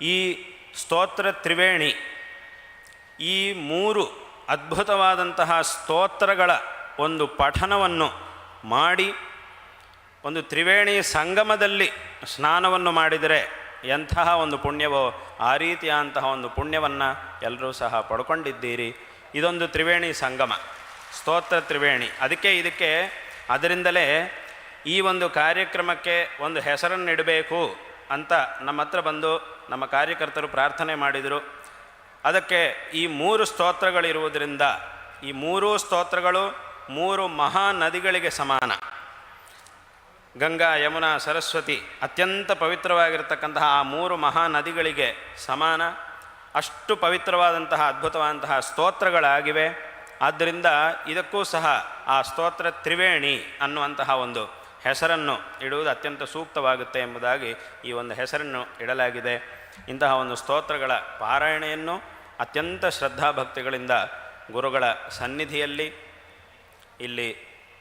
ಈ ಸ್ತೋತ್ರ ತ್ರಿವೇಣಿ, ಈ ಮೂರು ಅದ್ಭುತವಾದಂತಹ ಸ್ತೋತ್ರಗಳ ಒಂದು ಪಠನವನ್ನು ಮಾಡಿ, ಒಂದು ತ್ರಿವೇಣಿ ಸಂಗಮದಲ್ಲಿ ಸ್ನಾನವನ್ನು ಮಾಡಿದರೆ ಎಂತಹ ಒಂದು ಪುಣ್ಯವೋ, ಆ ರೀತಿಯಾದಂತಹ ಒಂದು ಪುಣ್ಯವನ್ನು ಎಲ್ಲರೂ ಸಹ ಪಡ್ಕೊಂಡಿದ್ದೀರಿ. ಇದೊಂದು ತ್ರಿವೇಣಿ ಸಂಗಮ, ಸ್ತೋತ್ರ ತ್ರಿವೇಣಿ. ಅದಕ್ಕೆ ಇದಕ್ಕೆ ಅದರಿಂದಲೇ ಈ ಒಂದು ಕಾರ್ಯಕ್ರಮಕ್ಕೆ ಒಂದು ಹೆಸರನ್ನು ಇಡಬೇಕು ಅಂತ ನಮ್ಮ ಹತ್ರ ಬಂದು ನಮ್ಮ ಕಾರ್ಯಕರ್ತರು ಪ್ರಾರ್ಥನೆ ಮಾಡಿದರು. ಅದಕ್ಕೆ ಈ ಮೂರು ಸ್ತೋತ್ರಗಳಿರುವುದರಿಂದ ಈ ಮೂರೂ ಸ್ತೋತ್ರಗಳು ಮೂರು ಮಹಾ ನದಿಗಳಿಗೆ ಸಮಾನ. ಗಂಗಾ, ಯಮುನಾ, ಸರಸ್ವತಿ ಅತ್ಯಂತ ಪವಿತ್ರವಾಗಿರ್ತಕ್ಕಂತಹ ಆ ಮೂರು ಮಹಾ ನದಿಗಳಿಗೆ ಸಮಾನ. ಅಷ್ಟು ಪವಿತ್ರವಾದಂತಹ ಅದ್ಭುತವಾದಂತಹ ಸ್ತೋತ್ರಗಳಾಗಿವೆ. ಆದ್ದರಿಂದ ಇದಕ್ಕೂ ಸಹ ಆ ಸ್ತೋತ್ರ ತ್ರಿವೇಣಿ ಅನ್ನುವಂತಹ ಒಂದು ಹೆಸರನ್ನು ಇಡುವುದು ಅತ್ಯಂತ ಸೂಕ್ತವಾಗುತ್ತೆ ಎಂಬುದಾಗಿ ಈ ಒಂದು ಹೆಸರನ್ನು ಇಡಲಾಗಿದೆ. ಇಂತಹ ಒಂದು ಸ್ತೋತ್ರಗಳ ಪಾರಾಯಣೆಯನ್ನು ಅತ್ಯಂತ ಶ್ರದ್ಧಾಭಕ್ತಿಗಳಿಂದ ಗುರುಗಳ ಸನ್ನಿಧಿಯಲ್ಲಿ ಇಲ್ಲಿ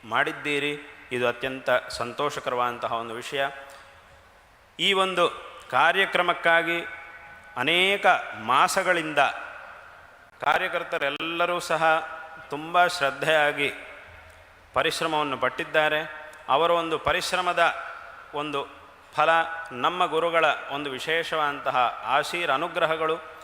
ಮಾಡಿದ್ದೀರಿ. ಇದು ಅತ್ಯಂತ ಸಂತೋಷಕರವಾದಂತಹ ಒಂದು ವಿಷಯ. ಈ ಒಂದು ಕಾರ್ಯಕ್ರಮಕ್ಕಾಗಿ ಅನೇಕ ಮಾಸಗಳಿಂದ ಕಾರ್ಯಕರ್ತರೆಲ್ಲರೂ ಸಹ ತುಂಬ ಶ್ರದ್ಧೆಯಾಗಿ ಪರಿಶ್ರಮವನ್ನು ಪಟ್ಟಿದ್ದಾರೆ. ಅವರ ಒಂದು ಪರಿಶ್ರಮದ ಒಂದು ಫಲ ನಮ್ಮ ಗುರುಗಳ ಒಂದು ವಿಶೇಷವಾದಂತಹ ಆಶೀರ್ ಅನುಗ್ರಹಗಳು.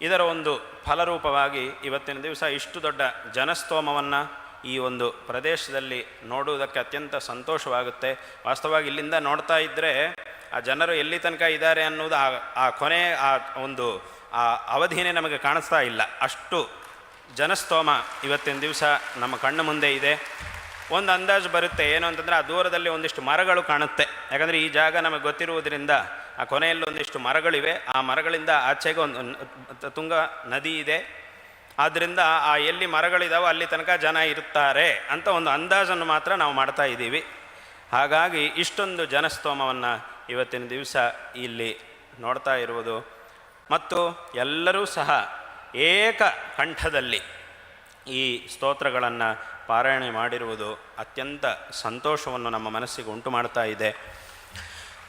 ಇದರ ಒಂದು ಫಲರೂಪವಾಗಿ ಇವತ್ತಿನ ದಿವಸ ಇಷ್ಟು ದೊಡ್ಡ ಜನಸ್ತೋಮವನ್ನು ಈ ಒಂದು ಪ್ರದೇಶದಲ್ಲಿ ನೋಡುವುದಕ್ಕೆ ಅತ್ಯಂತ ಸಂತೋಷವಾಗುತ್ತೆ. ವಾಸ್ತವವಾಗಿ ಇಲ್ಲಿಂದ ನೋಡ್ತಾ ಇದ್ದರೆ ಆ ಜನರು ಎಲ್ಲಿ ತನಕ ಇದ್ದಾರೆ ಅನ್ನೋದು ಆ ಆ ಕೊನೆ, ಆ ಒಂದು, ಆ ಅವಧಿನೇ ನಮಗೆ ಕಾಣಿಸ್ತಾ ಇಲ್ಲ. ಅಷ್ಟು ಜನಸ್ತೋಮ ಇವತ್ತಿನ ದಿವಸ ನಮ್ಮ ಕಣ್ಣು ಮುಂದೆ ಇದೆ. ಒಂದು ಅಂದಾಜು ಬರುತ್ತೆ. ಏನು ಅಂತಂದರೆ ಆ ದೂರದಲ್ಲಿ ಒಂದಿಷ್ಟು ಮರಗಳು ಕಾಣುತ್ತೆ. ಯಾಕಂದರೆ ಈ ಜಾಗ ನಮಗೆ ಗೊತ್ತಿರುವುದರಿಂದ ಆ ಕೊನೆಯಲ್ಲಿ ಒಂದಿಷ್ಟು ಮರಗಳಿವೆ. ಆ ಮರಗಳಿಂದ ಆಚೆಗೆ ಒಂದು ತುಂಗ ನದಿ ಇದೆ. ಆದ್ದರಿಂದ ಆ ಎಲ್ಲಿ ಮರಗಳಿದಾವೋ ಅಲ್ಲಿ ತನಕ ಜನ ಇರ್ತಾರೆ ಅಂತ ಒಂದು ಅಂದಾಜನ್ನು ಮಾತ್ರ ನಾವು ಮಾಡ್ತಾ ಇದ್ದೀವಿ. ಹಾಗಾಗಿ ಇಷ್ಟೊಂದು ಜನಸ್ತೋಮವನ್ನು ಇವತ್ತಿನ ದಿವಸ ಇಲ್ಲಿ ನೋಡ್ತಾ ಇರುವುದು. ಮತ್ತು ಎಲ್ಲರೂ ಸಹ ಏಕ ಕಂಠದಲ್ಲಿ ಈ ಸ್ತೋತ್ರಗಳನ್ನು ಪಾರಾಯಣೆ ಮಾಡಿರುವುದು ಅತ್ಯಂತ ಸಂತೋಷವನ್ನು ನಮ್ಮ ಮನಸ್ಸಿಗೆ ಉಂಟು ಮಾಡ್ತಾ ಇದೆ.